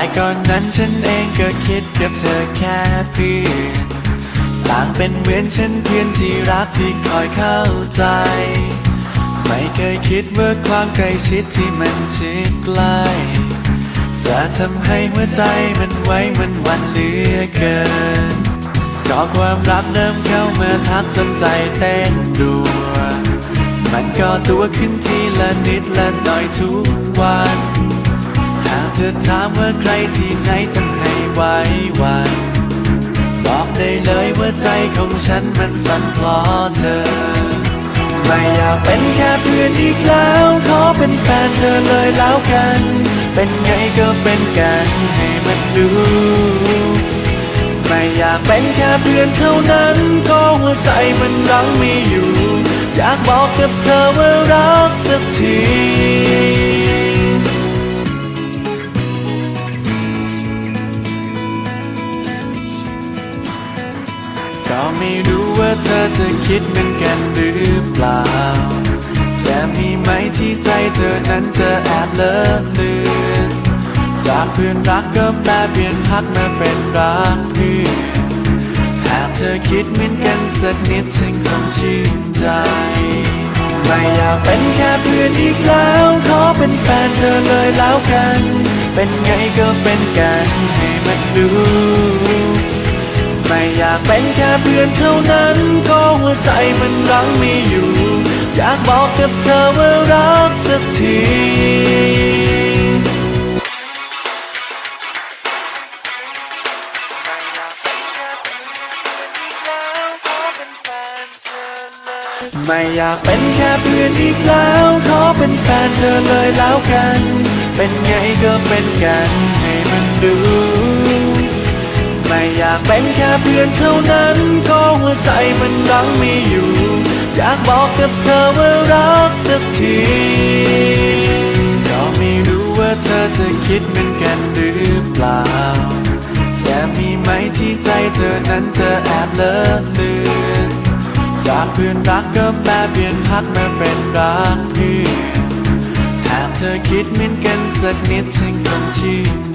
แต่ก่อนนั้นฉันเองก็คิดกับเธอแค่เพื่อนต่างเป็นเหมือนฉันเพื่อนที่รักที่คอยเข้าใจ ไม่เคยคิดว่าความใกล้ชิดที่มันชิดใกล้จะทำให้หัวใจมันไว้มันวันเหลือเกินก็ความรักเริ่มเข้ามาทักจนใจเต้นรัว มันก็ตัวขึ้นทีละนิดละหน่อยทุกวัน ธอถามว่าใครที่ไหนทำให้ไว้วันบอกได้เลยว่าใจของฉันมันสั่นเพราะเธอ ไม่อยากเป็นแค่เพื่อนอีกแล้ว ขอเป็นแฟนเธอเลยแล้วกัน เป็นไงก็เป็นกันให้มันดู ไม่อยากเป็นแค่เพื่อนเท่านั้น ก็หัวใจมันรังมีอยู่ อยากบอกกับเธอว่ารักสักที ก็ไม่รู้ว่าเธอจะคิดเหมือนกันหรือเปล่า จะมีไหมที่ใจเธอนั้นจะแอบเลิกเลือนจากเพื่อนรักก็แปลเปลี่ยนพักมาเป็นรักเพื่อนหากเธอคิดเหมือนกันสักนิดฉันคงชื่นใจ ไม่อยากเป็นแค่เพื่อนอีกแล้วขอเป็นแฟนเธอเลยแล้วกัน เป็นไงก็เป็นกันให้มันดูไม่อยาก เป็นแค่เพื่อนเท่านั้นก็หัวใจมันรังไมีอยู่ อยากบอกกับเธอว่ารักสักทีไม่อยากเป็นแค่เพื่อนอีกแล้ว ขอเป็นแฟนเธอเลยแล้วกัน เป็นไงก็เป็นกันให้มันดู เป็นแค่เพื่อนเท่านั้นก็หัวใจมันรังไมีอยู่ อยากบอกกับเธอว่ารักสักทีก็ไม่รู้ว่าเธอจะคิดเหมือนกันหรือเปล่าจะมีไหมที่ใจเธอนั้นจะแอบเลิกเลือนจากเพื่อนรักก็แปลเปลี่ยนพักมาเป็นรักเพื่อนหากเธอคิดเหมือนกันสักนิดฉันคงชื่น